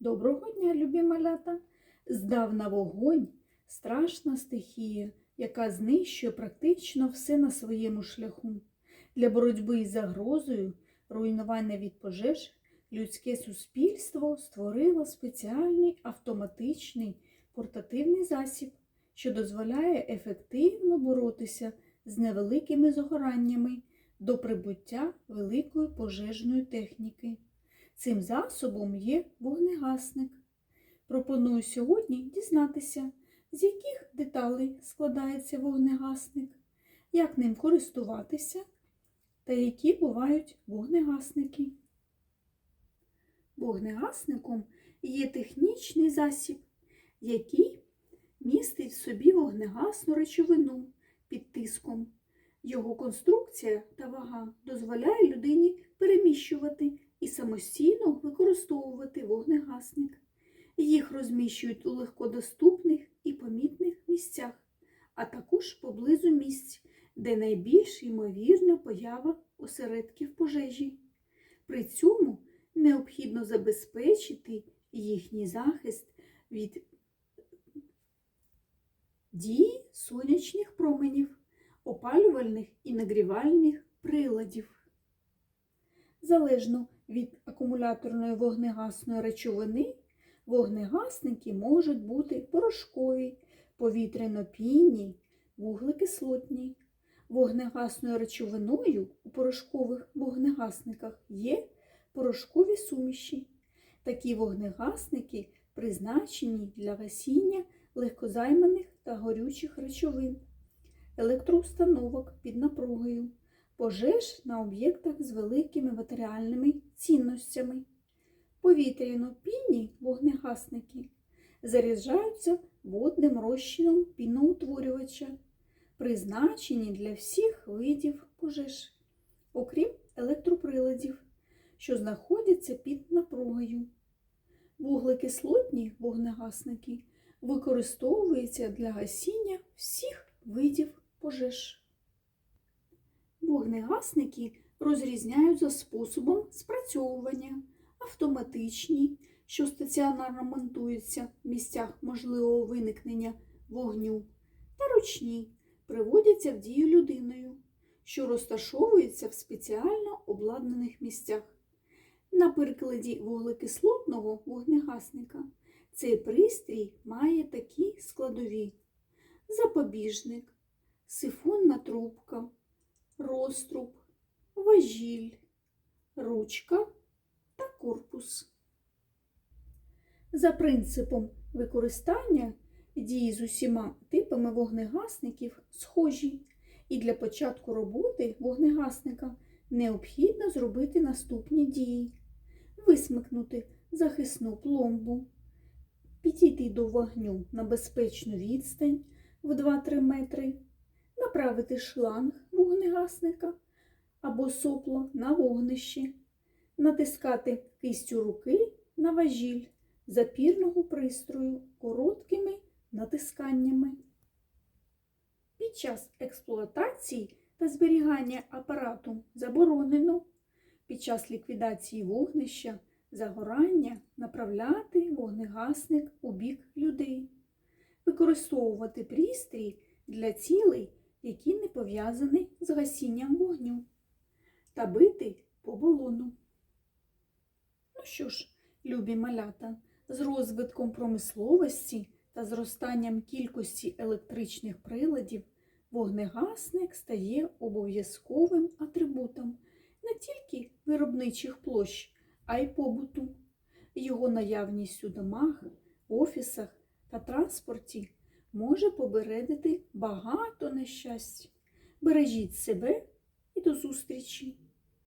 Доброго дня, любі малята! Здавна вогонь страшна стихія, яка знищує практично все на своєму шляху. Для боротьби із загрозою, руйнування від пожеж, людське суспільство створило спеціальний автоматичний портативний засіб, що дозволяє ефективно боротися з невеликими загораннями до прибуття великої пожежної техніки. Цим засобом є вогнегасник. Пропоную сьогодні дізнатися, з яких деталей складається вогнегасник, як ним користуватися та які бувають вогнегасники. Вогнегасником є технічний засіб, який містить в собі вогнегасну речовину під тиском. Його конструкція та вага дозволяє людині переміщувати і самостійно використовувати вогнегасник. Їх розміщують у легкодоступних і помітних місцях, а також поблизу місць, де найбільш ймовірна поява осередків пожежі. При цьому необхідно забезпечити їхній захист від дії сонячних променів, опалювальних і нагрівальних приладів. Залежно від акумуляторної вогнегасної речовини, вогнегасники можуть бути порошкові, повітряно-пінні, вуглекислотні. Вогнегасною речовиною у порошкових вогнегасниках є порошкові суміші. Такі вогнегасники призначені для гасіння легкозайманих та горючих речовин, електроустановок під напругою, пожеж на об'єктах з великими матеріальними цінностями. Повітряно-пінні вогнегасники заряджаються водним розчином піноутворювача, призначені для всіх видів пожеж, окрім електроприладів, що знаходяться під напругою. Вуглекислотні вогнегасники використовуються для гасіння всіх видів пожеж. Вогнегасники розрізняють за способом спрацьовування, автоматичні, що стаціонарно монтуються в місцях можливого виникнення вогню, та ручні, приводяться в дію людиною, що розташовуються в спеціально обладнаних місцях. На прикладі вуглекислотного вогнегасника цей пристрій має такі складові: запобіжник, сифонна трубка, розтруб, важіль, ручка та корпус. За принципом використання дії з усіма типами вогнегасників схожі, і для початку роботи вогнегасника необхідно зробити наступні дії: висмикнути захисну пломбу, підійти до вогню на безпечну відстань в 2-3 метри, направити шланг вогнегасника або сопло на вогнище, натискати кистю руки на важіль запірного пристрою короткими натисканнями. Під час експлуатації та зберігання апарату заборонено під час ліквідації вогнища, загорання направляти вогнегасник у бік людей, використовувати пристрій для цілей, які не пов'язані з гасінням вогню, та бити по балону. Ну що ж, любі малята, з розвитком промисловості та зростанням кількості електричних приладів вогнегасник стає обов'язковим атрибутом не тільки виробничих площ, а й побуту. Його наявність у домах, офісах та транспорті може побередити багато нещастя. Бережіть себе і до зустрічі!